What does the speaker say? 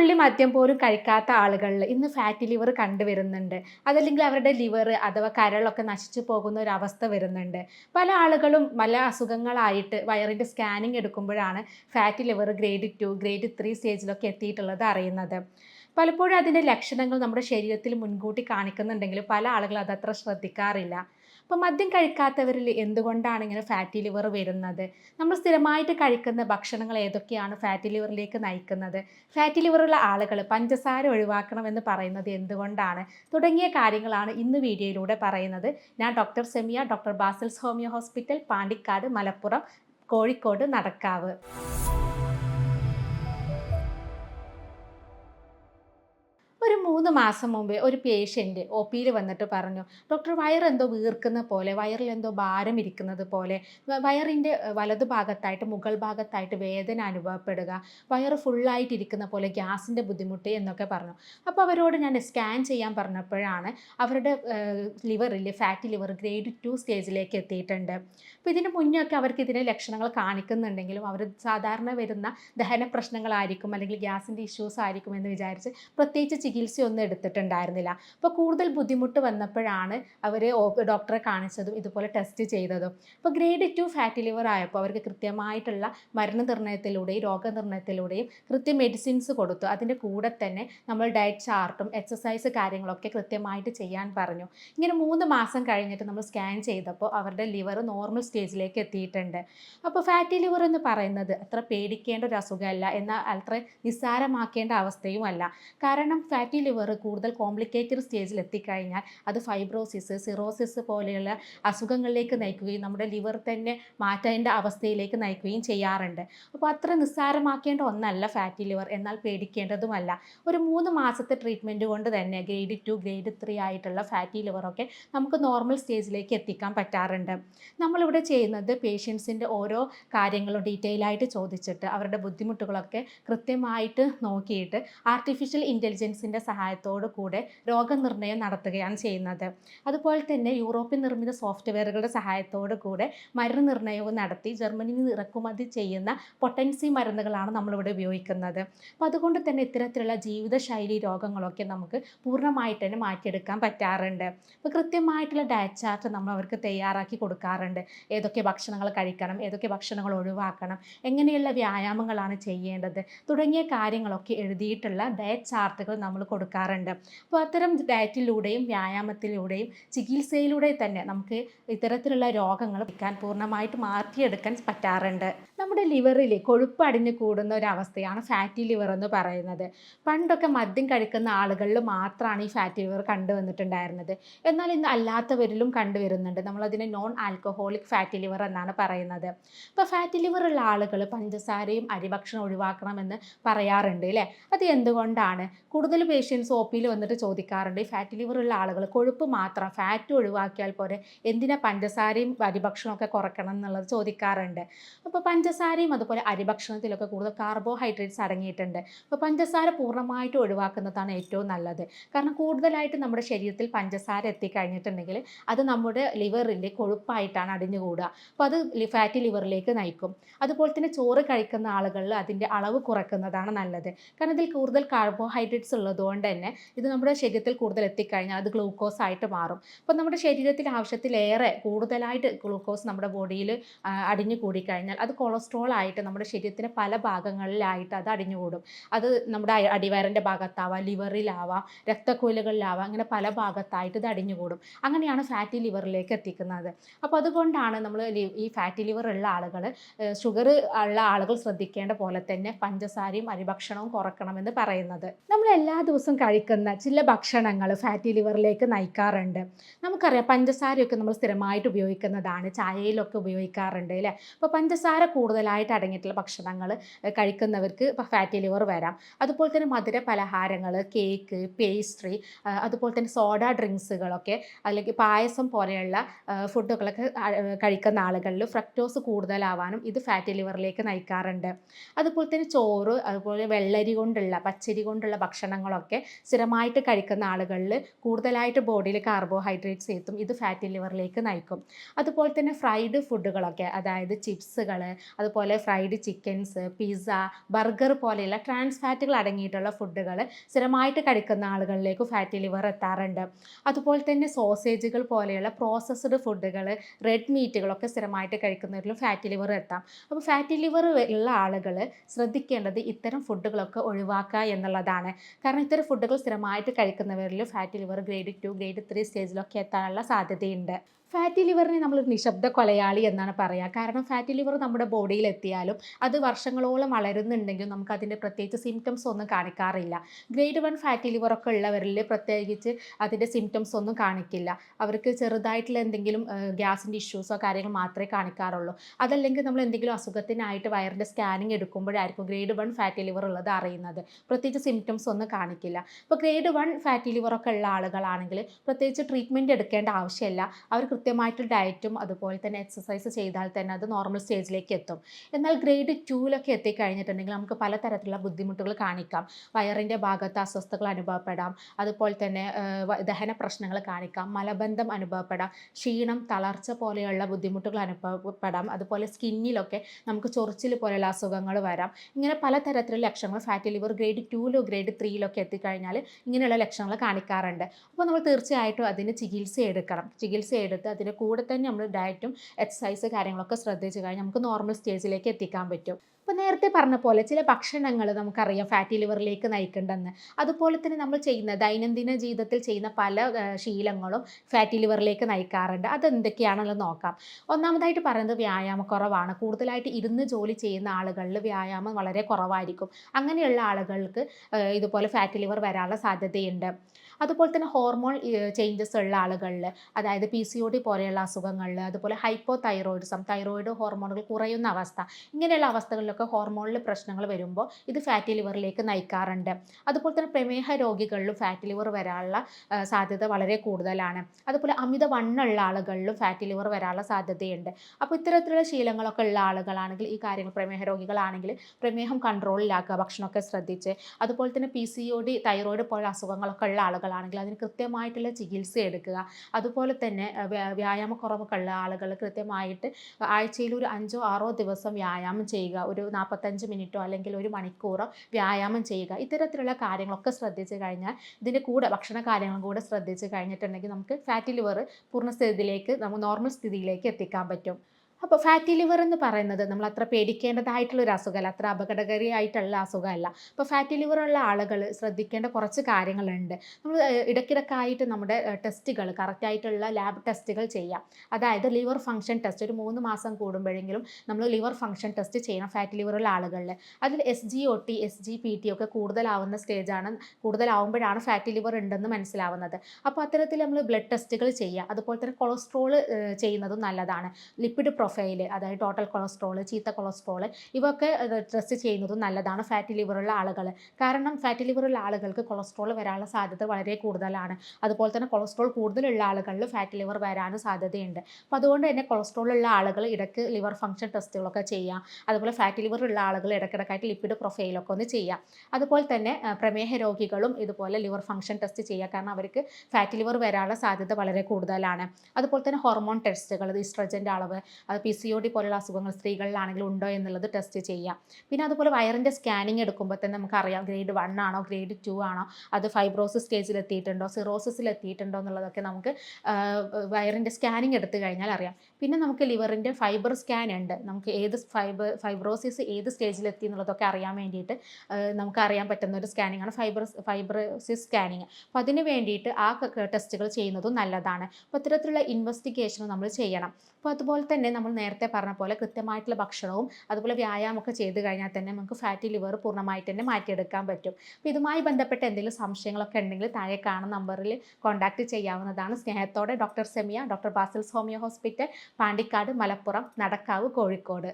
തുള്ളി മദ്യം പോലും കഴിക്കാത്ത ആളുകളിൽ ഇന്ന് ഫാറ്റി ലിവർ കണ്ടുവരുന്നുണ്ട്. അതല്ലെങ്കിൽ അവരുടെ ലിവർ അഥവാ കരളൊക്കെ നശിച്ചു പോകുന്ന ഒരു അവസ്ഥ വരുന്നുണ്ട്. പല ആളുകളും പല അസുഖങ്ങളായിട്ട് വയറിന്റെ scanning എടുക്കുമ്പോഴാണ് fatty liver grade two grade three സ്റ്റേജിലൊക്കെ എത്തിയിട്ടുള്ളത് അറിയുന്നത്. പലപ്പോഴും അതിന്റെ ലക്ഷണങ്ങൾ നമ്മുടെ ശരീരത്തിൽ മുൻകൂട്ടി കാണിക്കുന്നുണ്ടെങ്കിലും പല ആളുകളും അതത്ര ശ്രദ്ധിക്കാറില്ല. അപ്പോൾ മദ്യം കഴിക്കാത്തവരിൽ എന്തുകൊണ്ടാണ് ഇങ്ങനെ ഫാറ്റി ലിവർ വരുന്നത്? നമ്മൾ സ്ഥിരമായിട്ട് കഴിക്കുന്ന ഭക്ഷണങ്ങൾ ഏതൊക്കെയാണ് ഫാറ്റി ലിവറിലേക്ക് നയിക്കുന്നത്? ഫാറ്റി ലിവറുള്ള ആളുകൾ പഞ്ചസാര ഒഴിവാക്കണമെന്ന് പറയുന്നത് എന്തുകൊണ്ടാണ്? തുടങ്ങിയ കാര്യങ്ങളാണ് ഇന്ന് വീഡിയോയിലൂടെ പറയുന്നത്. ഞാൻ doctor Semiya doctor Basil's homeo hospital Pandikkad Malappuram Kozhikode Nadakkav. ഒരു മൂന്ന് മാസം മുമ്പേ ഒരു പേഷ്യന്റ് ഒ പിയിൽ വന്നിട്ട് പറഞ്ഞു ഡോക്ടർ വയറെന്തോ വീർക്കുന്ന പോലെ വയറിൽ എന്തോ ഭാരം ഇരിക്കുന്നത് പോലെ വയറിന്റെ വലതു ഭാഗത്തായിട്ട് മുകൾ ഭാഗത്തായിട്ട് വേദന അനുഭവപ്പെടുക വയറ് ഫുള്ളായിട്ട് ഇരിക്കുന്ന പോലെ ഗ്യാസിന്റെ ബുദ്ധിമുട്ട് എന്നൊക്കെ പറഞ്ഞു. അപ്പോൾ അവരോട് ഞാൻ സ്കാൻ ചെയ്യാൻ പറഞ്ഞപ്പോഴാണ് അവരുടെ ലിവറിൽ ഫാറ്റ് ലിവർ ഗ്രേഡ് ടു സ്റ്റേജിലേക്ക് എത്തിയിട്ടുണ്ട്. അപ്പോൾ ഇതിന് മുന്നേ ഒക്കെ അവർക്ക് ഇതിന്റെ ലക്ഷണങ്ങൾ കാണിക്കുന്നുണ്ടെങ്കിലും അവർ സാധാരണ വരുന്ന ദഹന പ്രശ്നങ്ങളായിരിക്കും അല്ലെങ്കിൽ ഗ്യാസിന്റെ ഇഷ്യൂസ് ആയിരിക്കും എന്ന് വിചാരിച്ച് പ്രത്യേകിച്ച് ചികിത്സയൊന്നും എടുത്തിട്ടുണ്ടായിരുന്നില്ല. അപ്പോൾ കൂടുതൽ ബുദ്ധിമുട്ട് വന്നപ്പോഴാണ് അവർ ഡോക്ടറെ കാണിച്ചതും ഇതുപോലെ ടെസ്റ്റ് ചെയ്തതും. അപ്പോൾ ഗ്രേഡ് ടു ഫാറ്റി ലിവർ ആയപ്പോൾ അവർക്ക് കൃത്യമായിട്ടുള്ള മരുന്ന് നിർണയത്തിലൂടെയും രോഗനിർണയത്തിലൂടെയും കൃത്യ മെഡിസിൻസ് കൊടുത്തു. അതിന്റെ കൂടെ തന്നെ നമ്മൾ ഡയറ്റ് ചാർട്ടും എക്സസൈസ് കാര്യങ്ങളൊക്കെ കൃത്യമായിട്ട് ചെയ്യാൻ പറഞ്ഞു. ഇങ്ങനെ മൂന്ന് മാസം കഴിഞ്ഞിട്ട് നമ്മൾ സ്കാൻ ചെയ്തപ്പോൾ അവരുടെ ലിവർ നോർമൽ സ്റ്റേജിലേക്ക് എത്തിയിട്ടുണ്ട്. അപ്പോൾ ഫാറ്റി ലിവർ എന്ന് പറയുന്നത് അത്ര പേടിക്കേണ്ട ഒരു അസുഖമല്ല എന്നാൽ അത്ര നിസ്സാരമാക്കേണ്ട അവസ്ഥയുമല്ല. കാരണം ഫാറ്റി ലിവർ കൂടുതൽ കോംപ്ലിക്കേറ്റഡ് സ്റ്റേജിൽ എത്തിക്കഴിഞ്ഞാൽ അത് ഫൈബ്രോസിസ് സിറോസിസ് പോലെയുള്ള അസുഖങ്ങളിലേക്ക് നയിക്കുകയും നമ്മുടെ ലിവർ തന്നെ മാറ്റേണ്ട അവസ്ഥയിലേക്ക് നയിക്കുകയും ചെയ്യാറുണ്ട്. അപ്പോൾ അത്ര നിസ്സാരമാക്കേണ്ട ഒന്നല്ല ഫാറ്റി ലിവർ എന്നാൽ പേടിക്കേണ്ടതുമല്ല. ഒരു മൂന്ന് മാസത്തെ ട്രീറ്റ്മെന്റ് കൊണ്ട് തന്നെ ഗ്രേഡ് ടു ഗ്രേഡ് ത്രീ ആയിട്ടുള്ള ഫാറ്റി ലിവറൊക്കെ നമുക്ക് നോർമൽ സ്റ്റേജിലേക്ക് എത്തിക്കാൻ പറ്റാറുണ്ട്. നമ്മളിവിടെ ചെയ്യുന്നത് പേഷ്യൻസിന്റെ ഓരോ കാര്യങ്ങളും ഡീറ്റെയിൽ ആയിട്ട് ചോദിച്ചിട്ട് അവരുടെ ബുദ്ധിമുട്ടുകളൊക്കെ കൃത്യമായിട്ട് നോക്കിയിട്ട് ആർട്ടിഫിഷ്യൽ ഇന്റലിജൻസിന്റെ സഹായത്തോടു കൂടെ രോഗനിർണയം നടത്തുകയാണ് ചെയ്യുന്നത്. അതുപോലെ തന്നെ യൂറോപ്യൻ നിർമ്മിത സോഫ്റ്റ്വെയറുകളുടെ സഹായത്തോടു കൂടെ മരുന്ന് നിർണയവും നടത്തി ജർമ്മനിയിൽ ഇറക്കുമതി ചെയ്യുന്ന പൊട്ടൻസി മരുന്നുകളാണ് നമ്മളിവിടെ ഉപയോഗിക്കുന്നത്. അപ്പോൾ അതുകൊണ്ട് തന്നെ ഇത്തരത്തിലുള്ള ജീവിതശൈലി രോഗങ്ങളൊക്കെ നമുക്ക് പൂർണമായിട്ട് തന്നെ മാറ്റിയെടുക്കാൻ പറ്റാറുണ്ട്. അപ്പോൾ കൃത്യമായിട്ടുള്ള ഡയറ്റ് ചാർട്ട് നമ്മൾ അവർക്ക് തയ്യാറാക്കി കൊടുക്കാറുണ്ട്. ഏതൊക്കെ ഭക്ഷണങ്ങൾ കഴിക്കണം ഏതൊക്കെ ഭക്ഷണങ്ങൾ ഒഴിവാക്കണം എങ്ങനെയുള്ള വ്യായാമങ്ങളാണ് ചെയ്യേണ്ടത് തുടങ്ങിയ കാര്യങ്ങളൊക്കെ എഴുതിയിട്ടുള്ള ഡയറ്റ് ചാർട്ടുകൾ നമ്മൾ കൊടുക്കാറുണ്ട്. അപ്പോൾ അത്തരം ഡയറ്റിലൂടെയും വ്യായാമത്തിലൂടെയും ചികിത്സയിലൂടെ തന്നെ നമുക്ക് ഇത്തരത്തിലുള്ള രോഗങ്ങൾ വയ്ക്കാൻ പൂർണമായിട്ട് മാറ്റിയെടുക്കാൻ പറ്റാറുണ്ട്. നമ്മുടെ ലിവറിൽ കൊഴുപ്പ് അടിഞ്ഞു കൂടുന്ന ഒരു അവസ്ഥയാണ് ഫാറ്റി ലിവർ എന്ന് പറയുന്നത്. പണ്ടൊക്കെ മദ്യം കഴിക്കുന്ന ആളുകളിൽ മാത്രമാണ് ഈ ഫാറ്റി ലിവർ കണ്ടുവന്നിട്ടുണ്ടായിരുന്നത് എന്നാൽ ഇന്ന് അല്ലാത്തവരിലും കണ്ടുവരുന്നുണ്ട് നമ്മളതിനെ നോൺ ആൽക്കഹോളിക് ഫാറ്റി ലിവർ എന്നാണ് പറയുന്നത്. അപ്പോൾ ഫാറ്റി ലിവർ ഉള്ള ആളുകൾ പഞ്ചസാരയും അരിഭക്ഷണം ഒഴിവാക്കണമെന്ന് പറയാറുണ്ട് അല്ലേ? അത് എന്തുകൊണ്ടാണ്? കൂടുതൽ പേഷ്യൻസ് ഒ പിയിൽ വന്നിട്ട് ചോദിക്കാറുണ്ട്. ഈ ഫാറ്റ് ലിവർ ഉള്ള ആളുകൾ കൊഴുപ്പ് മാത്രം ഫാറ്റ് ഒഴിവാക്കിയാൽ പോരെ എന്തിനാ പഞ്ചസാരയും അരിഭക്ഷണമൊക്കെ കുറയ്ക്കണം എന്നുള്ളത് ചോദിക്കാറുണ്ട്. അപ്പോൾ പഞ്ചസാരയും അതുപോലെ അരിഭക്ഷണത്തിലൊക്കെ കൂടുതൽ കാർബോഹൈഡ്രേറ്റ്സ് അടങ്ങിയിട്ടുണ്ട്. അപ്പോൾ പഞ്ചസാര പൂർണമായിട്ട് ഒഴിവാക്കുന്നതാണ് ഏറ്റവും നല്ലത്. കാരണം കൂടുതലായിട്ട് നമ്മുടെ ശരീരത്തിൽ പഞ്ചസാര എത്തിക്കഴിഞ്ഞിട്ടുണ്ടെങ്കിൽ അത് നമ്മുടെ ലിവറിന്റെ കൊഴുപ്പായിട്ടാണ് അടിഞ്ഞുകൂടുക. അപ്പോൾ അത് ഫാറ്റി ലിവറിലേക്ക് നയിക്കും. അതുപോലെ തന്നെ ചോറ് കഴിക്കുന്ന ആളുകളിൽ അതിന്റെ അളവ് കുറയ്ക്കുന്നതാണ് നല്ലത്. കാരണം ഇതിൽ കൂടുതൽ കാർബോഹൈഡ്രേറ്റ്സ് ഉള്ളതുകൊണ്ട് തന്നെ ഇത് നമ്മുടെ ശരീരത്തിൽ കൂടുതൽ എത്തിക്കഴിഞ്ഞാൽ അത് ഗ്ലൂക്കോസ് ആയിട്ട് മാറും. അപ്പോൾ നമ്മുടെ ശരീരത്തിൽ ആവശ്യത്തിലേറെ കൂടുതലായിട്ട് ഗ്ലൂക്കോസ് നമ്മുടെ ബോഡിയിൽ അടിഞ്ഞു കൂടിക്കഴിഞ്ഞാൽ അത് കൊളസ്ട്രോൾ ആയിട്ട് നമ്മുടെ ശരീരത്തിന്റെ പല ഭാഗങ്ങളിലായിട്ട് അത് അടിഞ്ഞുകൂടും. അത് നമ്മുടെ അടിവയറിന്റെ ഭാഗത്താവാം ലിവറിലാവാം രക്തക്കുഴലുകളിലാവാം അങ്ങനെ പല ഭാഗത്തായിട്ട് ഇത് അടിഞ്ഞുകൂടും. അങ്ങനെയാണ് ഫാറ്റി ലിവറിലേക്ക് എത്തിക്കുന്നത്. അപ്പോൾ അതുകൊണ്ടാണ് നമ്മൾ ഈ ഫാറ്റി ലിവർ ഉള്ള ആളുകൾ ഷുഗർ ഉള്ള ആളുകൾ ശ്രദ്ധിക്കേണ്ട പോലെ തന്നെ പഞ്ചസാരയും അരിഭക്ഷണവും കുറക്കണമെന്ന് പറയുന്നത്. നമ്മൾ എല്ലാ ദിവസവും കഴിക്കുന്ന ചില ഭക്ഷണങ്ങൾ ഫാറ്റി ലിവറിലേക്ക് നയിക്കാറുണ്ട്. നമുക്കറിയാം പഞ്ചസാരയൊക്കെ നമ്മൾ സ്ഥിരമായിട്ട് ഉപയോഗിക്കുന്നതാണ്. ചായയിലൊക്കെ ഉപയോഗിക്കാറുണ്ട് അല്ലേ? അപ്പോൾ പഞ്ചസാര കൂടുതലായിട്ട് അടങ്ങിയിട്ടുള്ള ഭക്ഷണങ്ങൾ കഴിക്കുന്നവർക്ക് ഫാറ്റി ലിവർ വരാം. അതുപോലെ തന്നെ മധുര പലഹാരങ്ങൾ കേക്ക് പേസ്ട്രി അതുപോലെ തന്നെ സോഡ ഡ്രിങ്ക്സുകളൊക്കെ അല്ലെങ്കിൽ പായസം പോലെയുള്ള ഫുഡുകളൊക്കെ കഴിക്കുന്ന ആളുകളിൽ ഫ്രക്ടോസ് കൂടുതലാവാനും ഇത് ഫാറ്റി ലിവറിലേക്ക് നയിക്കാറുണ്ട്. അതുപോലെ തന്നെ ചോറ് അതുപോലെ വെള്ളരി കൊണ്ടുള്ള പച്ചരി കൊണ്ടുള്ള ഭക്ഷണങ്ങളൊക്കെ സ്ഥിരമായിട്ട് കഴിക്കുന്ന ആളുകളിൽ കൂടുതലായിട്ട് ബോഡിയിൽ കാർബോഹൈഡ്രേറ്റ്സ് എത്തും ഇത് ഫാറ്റി ലിവറിലേക്ക് നയിക്കും. അതുപോലെ തന്നെ ഫ്രൈഡ് ഫുഡുകളൊക്കെ അതായത് ചിപ്സുകൾ അതുപോലെ ഫ്രൈഡ് ചിക്കൻസ് പിസ്സ ബർഗർ പോലെയുള്ള ട്രാൻസ് ഫാറ്റുകൾ അടങ്ങിയിട്ടുള്ള ഫുഡുകൾ സ്ഥിരമായിട്ട് കഴിക്കുന്ന ആളുകളിലേക്ക് ഫാറ്റി ലിവർ എത്താറുണ്ട്. അതുപോലെ തന്നെ സോസേജുകൾ പോലെയുള്ള പ്രോസസ്ഡ് ഫുഡുകൾ റെഡ് മീറ്റുകളൊക്കെ സ്ഥിരമായിട്ട് കഴിക്കുന്നവരിലും ഫാറ്റി ലിവർ എത്താം. അപ്പോൾ ഫാറ്റി ലിവർ ഉള്ള ആളുകൾ ശ്രദ്ധിക്കേണ്ടത് ഇത്തരം ഫുഡുകളൊക്കെ ഒഴിവാക്കുക എന്നുള്ളതാണ്. കാരണം ഇത്തരം ഫുഡുകൾ സ്ഥിരമായിട്ട് കഴിക്കുന്നവരിൽ fat liver grade two grade three സ്റ്റേജിലൊക്കെ എത്താനുള്ള സാധ്യതയുണ്ട്. ഫാറ്റി ലിവറിനെ നമ്മൾ നിശബ്ദ കൊലയാളി എന്നാണ് പറയുക കാരണം ഫാറ്റി ലിവർ നമ്മുടെ ബോഡിയിൽ എത്തിയാലും അത് വർഷങ്ങളോളം വളരുന്നുണ്ടെങ്കിലും നമുക്ക് അതിന്റെ പ്രത്യേകിച്ച് സിംറ്റംസ് ഒന്നും കാണിക്കാറില്ല. ഗ്രേഡ് വൺ ഫാറ്റി ലിവർ ഒക്കെ ഉള്ളവരിൽ പ്രത്യേകിച്ച് അതിന്റെ സിംറ്റംസ് ഒന്നും കാണിക്കില്ല. അവർക്ക് ചെറുതായിട്ടുള്ള എന്തെങ്കിലും ഗ്യാസിന്റെ ഇഷ്യൂസോ കാര്യങ്ങൾ മാത്രമേ കാണിക്കാറുള്ളൂ. അതല്ലെങ്കിൽ നമ്മൾ എന്തെങ്കിലും അസുഖത്തിനായിട്ട് വയറിന്റെ സ്കാനിങ് എടുക്കുമ്പോഴായിരിക്കും ഗ്രേഡ് വൺ ഫാറ്റി ലിവർ ഉള്ളത് അറിയുന്നത്. പ്രത്യേകിച്ച് സിംറ്റംസ് ഒന്നും കാണിക്കില്ല. ഇപ്പോൾ ഗ്രേഡ് വൺ ഫാറ്റി ലിവർ ഒക്കെ ഉള്ള ആളുകളാണെങ്കിൽ പ്രത്യേകിച്ച് ട്രീറ്റ്മെന്റ് എടുക്കേണ്ട ആവശ്യമില്ല. അവർ കൃത്യമായിട്ട് ഡയറ്റും അതുപോലെ തന്നെ എക്സസൈസ് ചെയ്താൽ തന്നെ അത് നോർമൽ സ്റ്റേജിലേക്ക് എത്തും. എന്നാൽ ഗ്രേഡ് ടൂവിലൊക്കെ എത്തിക്കഴിഞ്ഞിട്ടുണ്ടെങ്കിൽ നമുക്ക് പലതരത്തിലുള്ള ബുദ്ധിമുട്ടുകൾ കാണിക്കാം. വയറിന്റെ ഭാഗത്ത് അസ്വസ്ഥതകൾ അനുഭവപ്പെടാം. അതുപോലെ തന്നെ ദഹന പ്രശ്നങ്ങൾ കാണിക്കാം. മലബന്ധം അനുഭവപ്പെടാം. ക്ഷീണം തളർച്ച പോലെയുള്ള ബുദ്ധിമുട്ടുകൾ അനുഭവപ്പെടാം. അതുപോലെ സ്കിന്നിലൊക്കെ നമുക്ക് ചൊറിച്ചിൽ പോലെയുള്ള അസുഖങ്ങൾ വരാം. ഇങ്ങനെ പലതരത്തിലുള്ള ലക്ഷണങ്ങൾ ഫാറ്റി ലിവർ ഗ്രേഡ് ടൂയിലോ ഗ്രേഡ് ത്രീയിലൊക്കെ എത്തിക്കഴിഞ്ഞാൽ ഇങ്ങനെയുള്ള ലക്ഷണങ്ങൾ കാണിക്കാറുണ്ട്. അപ്പോൾ നമ്മൾ തീർച്ചയായിട്ടും അതിന് ചികിത്സ എടുക്കണം ചികിത്സ എടുത്ത് അതിന്റെ കൂടെ തന്നെ നമ്മൾ ഡയറ്റും എക്സസൈസ് കാര്യങ്ങളൊക്കെ ശ്രദ്ധിച്ചു കഴിഞ്ഞാൽ നമുക്ക് നോർമൽ സ്റ്റേജിലേക്ക് എത്തിക്കാൻ പറ്റും. അപ്പോൾ നേരത്തെ പറഞ്ഞ പോലെ ചില ഭക്ഷണങ്ങൾ നമുക്കറിയാം ഫാറ്റി ലിവറിലേക്ക് നയിക്കേണ്ടെന്ന് അതുപോലെ തന്നെ നമ്മൾ ചെയ്യുന്ന ദൈനംദിന ജീവിതത്തിൽ ചെയ്യുന്ന പല ശീലങ്ങളും ഫാറ്റി ലിവറിലേക്ക് നയിക്കാറുണ്ട്. അതെന്തൊക്കെയാണെന്ന് നോക്കാം. ഒന്നാമതായിട്ട് പറയുന്നത് വ്യായാമക്കുറവാണ്. കൂടുതലായിട്ട് ഇരുന്ന് ജോലി ചെയ്യുന്ന ആളുകളിൽ വ്യായാമം വളരെ കുറവായിരിക്കും. അങ്ങനെയുള്ള ആളുകൾക്ക് ഇതുപോലെ ഫാറ്റി ലിവർ വരാനുള്ള സാധ്യതയുണ്ട്. അതുപോലെ തന്നെ ഹോർമോൺ ചേഞ്ചസ് ഉള്ള ആളുകളിൽ അതായത് പി സി ഒ ഡി പോലെയുള്ള അസുഖങ്ങളിൽ അതുപോലെ ഹൈപ്പോ തൈറോയിഡിസം തൈറോയിഡ് ഹോർമോണുകൾ കുറയുന്ന അവസ്ഥ ഇങ്ങനെയുള്ള അവസ്ഥകളിലൊക്കെ ഹോർമോണിൽ പ്രശ്നങ്ങൾ വരുമ്പോൾ ഇത് ഫാറ്റി ലിവറിലേക്ക് നയിക്കാറുണ്ട്. അതുപോലെ തന്നെ പ്രമേഹ രോഗികളിലും ഫാറ്റി ലിവർ വരാനുള്ള സാധ്യത വളരെ കൂടുതലാണ്. അതുപോലെ അമിത വണ്ണുള്ള ആളുകളിലും ഫാറ്റി ലിവർ വരാനുള്ള സാധ്യതയുണ്ട്. അപ്പോൾ ഇത്തരത്തിലുള്ള ശീലങ്ങളൊക്കെ ഉള്ള ആളുകളാണെങ്കിൽ ഈ കാര്യങ്ങൾ പ്രമേഹ രോഗികളാണെങ്കിൽ പ്രമേഹം കൺട്രോളിലാക്കുക ഭക്ഷണമൊക്കെ ശ്രദ്ധിച്ച്. അതുപോലെ തന്നെ P C O D thyroid പോലുള്ള അസുഖങ്ങളൊക്കെ ഉള്ള ആളുകളാണെങ്കിൽ അതിന് കൃത്യമായിട്ടുള്ള ചികിത്സ എടുക്കുക. അതുപോലെ തന്നെ വ്യായാമക്കുറവൊക്കെ ഉള്ള ആളുകൾ കൃത്യമായിട്ട് ആഴ്ചയിൽ ഒരു അഞ്ചോ ആറോ ദിവസം വ്യായാമം ചെയ്യുക. ഒരു നാൽപ്പത്തഞ്ച് മിനിറ്റോ അല്ലെങ്കിൽ ഒരു മണിക്കൂറോ വ്യായാമം ചെയ്യുക. ഇത്തരത്തിലുള്ള കാര്യങ്ങളൊക്കെ ശ്രദ്ധിച്ചു കഴിഞ്ഞാൽ ഇതിന്റെ കൂടെ ഭക്ഷണ കാര്യങ്ങളും കൂടെ ശ്രദ്ധിച്ച് കഴിഞ്ഞിട്ടുണ്ടെങ്കിൽ നമുക്ക് ഫാറ്റി ലിവർ പൂർണസ്ഥിതിയിലേക്ക് നമുക്ക് നോർമൽ സ്ഥിതിയിലേക്ക് എത്തിക്കാൻ പറ്റും. അപ്പോൾ ഫാറ്റി ലിവർ എന്ന് പറയുന്നത് നമ്മൾ അത്ര പേടിക്കേണ്ടതായിട്ടുള്ള ഒരു അസുഖമല്ല അത്ര അപകടകാരിയായിട്ടുള്ള അസുഖമല്ല. അപ്പോൾ ഫാറ്റി ലിവർ ഉള്ള ആളുകൾ ശ്രദ്ധിക്കേണ്ട കുറച്ച് കാര്യങ്ങളുണ്ട്. നമ്മൾ ഇടയ്ക്കിടക്കായിട്ട് നമ്മുടെ ടെസ്റ്റുകൾ കറക്റ്റായിട്ടുള്ള ലാബ് ടെസ്റ്റുകൾ ചെയ്യാം. അതായത് ലിവർ ഫംഗ്ഷൻ ടെസ്റ്റ് ഒരു മൂന്ന് മാസം കൂടുമ്പോഴെങ്കിലും നമ്മൾ ലിവർ ഫംഗ്ഷൻ ടെസ്റ്റ് ചെയ്യണം ഫാറ്റി ലിവറുള്ള ആളുകളിൽ അതിൽ S G O T S G P T ഒക്കെ കൂടുതലാവുന്ന സ്റ്റേജാണ് കൂടുതലാവുമ്പോഴാണ് ഫാറ്റി ലിവർ ഉണ്ടെന്ന് മനസ്സിലാവുന്നത്. അപ്പോൾ അത്തരത്തിൽ നമ്മൾ ബ്ലഡ് ടെസ്റ്റുകൾ ചെയ്യുക അതുപോലെ തന്നെ കൊളസ്ട്രോൾ ചെയ്യുന്നതും നല്ലതാണ്. ലിപ്പിഡ് പ്രൊഫൈൽ അതായത് ടോട്ടൽ കൊളസ്ട്രോൾ ചീത്ത കൊളസ്ട്രോൾ ഇവയൊക്കെ ടെസ്റ്റ് ചെയ്യുന്നത് നല്ലതാണ് ഫാറ്റി ലിവറുള്ള ആളുകൾ. കാരണം ഫാറ്റി ലിവറുള്ള ആളുകൾക്ക് കൊളസ്ട്രോൾ വരാനുള്ള സാധ്യത വളരെ കൂടുതലാണ്. അതുപോലെ തന്നെ കൊളസ്ട്രോൾ കൂടുതലുള്ള ആളുകളിൽ ഫാറ്റി ലിവർ വരാനും സാധ്യതയുണ്ട്. അപ്പോൾ അതുകൊണ്ട് തന്നെ കൊളസ്ട്രോൾ ഉള്ള ആളുകൾ ഇടയ്ക്ക് ലിവർ ഫംഗ്ഷൻ ടെസ്റ്റുകളൊക്കെ ചെയ്യാം. അതുപോലെ ഫാറ്റി ലിവർ ഉള്ള ആളുകൾ ഇടയ്ക്കിടക്കായിട്ട് ലിപ്പിഡ് പ്രൊഫൈലൊക്കെ ഒന്ന് ചെയ്യാം. അതുപോലെ തന്നെ പ്രമേഹ രോഗികളും ഇതുപോലെ ലിവർ ഫംഗ്ഷൻ ടെസ്റ്റ് ചെയ്യുക കാരണം അവർക്ക് ഫാറ്റി ലിവർ വരാനുള്ള സാധ്യത വളരെ കൂടുതലാണ്. അതുപോലെ തന്നെ ഹോർമോൺ ടെസ്റ്റുകൾ ഈസ്ട്രജന്റെ അളവ് അത് പി സി ഒ ഡി പോലുള്ള അസുഖങ്ങൾ സ്ത്രീകളിലാണെങ്കിലും ഉണ്ടോ എന്നുള്ളത് ടെസ്റ്റ് ചെയ്യാം. പിന്നെ അതുപോലെ വയറിന്റെ സ്കാനിങ് എടുക്കുമ്പോൾ തന്നെ നമുക്കറിയാം ഗ്രേഡ് വൺ ആണോ ഗ്രേഡ് ടു ആണോ അത് ഫൈബ്രോസിസ് സ്റ്റേജിൽ എത്തിയിട്ടുണ്ടോ സിറോസിസിൽ എത്തിയിട്ടുണ്ടോ എന്നുള്ളതൊക്കെ നമുക്ക് വയറിന്റെ സ്കാനിങ് എടുത്തു കഴിഞ്ഞാൽ അറിയാം. പിന്നെ നമുക്ക് ലിവറിന്റെ ഫൈബർ സ്കാൻ ഉണ്ട്. നമുക്ക് ഏത് ഫൈബർ ഫൈബ്രോസിസ് ഏത് സ്റ്റേജിൽ എത്തി എന്നുള്ളതൊക്കെ അറിയാൻ വേണ്ടിയിട്ട് നമുക്ക് അറിയാൻ പറ്റുന്ന ഒരു സ്കാനിങ് ആണ് ഫൈബർ ഫൈബ്രോസിസ് സ്കാനിങ് അപ്പോൾ അതിന് വേണ്ടിയിട്ട് ആ ടെസ്റ്റുകൾ ചെയ്യുന്നതും നല്ലതാണ്. അപ്പോൾ ഇത്തരത്തിലുള്ള ഇൻവെസ്റ്റിഗേഷൻ നമ്മൾ ചെയ്യണം. അപ്പോൾ അതുപോലെ തന്നെ നമ്മൾ നേരത്തെ പറഞ്ഞ പോലെ കൃത്യമായിട്ടുള്ള ഭക്ഷണവും അതുപോലെ വ്യായാമമൊക്കെ ചെയ്ത് കഴിഞ്ഞാൽ തന്നെ നമുക്ക് ഫാറ്റി ലിവർ പൂർണമായിട്ട് തന്നെ മാറ്റിയെടുക്കാൻ പറ്റും. അപ്പോൾ ഇതുമായി ബന്ധപ്പെട്ട് എന്തെങ്കിലും സംശയങ്ങളൊക്കെ ഉണ്ടെങ്കിൽ താഴെ കാണുന്ന നമ്പറിൽ കോൺടാക്റ്റ് ചെയ്യാവുന്നതാണ്. സ്നേഹത്തോടെ doctor Semiya doctor Basil's homeo hospital Pandikkad Malappuram Nadakkav Kozhikode.